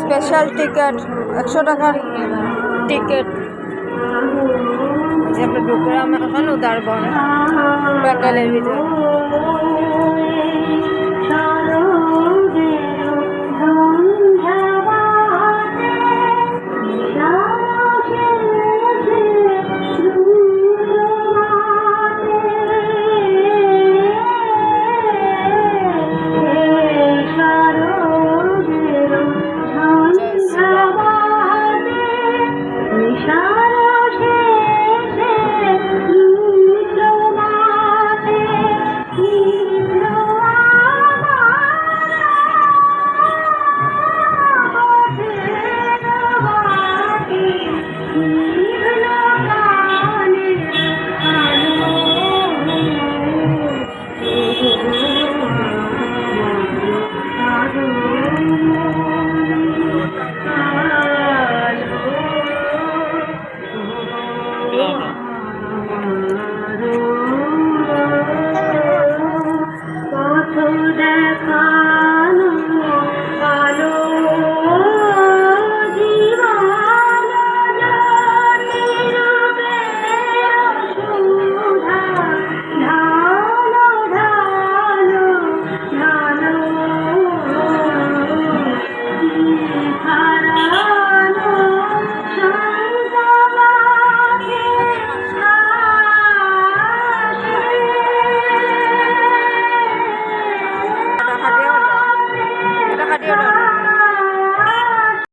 Special ticket একশো টাকার ticket. আমরা ঢুকলাম এখন উদারবন প্যান্ডেলের ভিতর। time.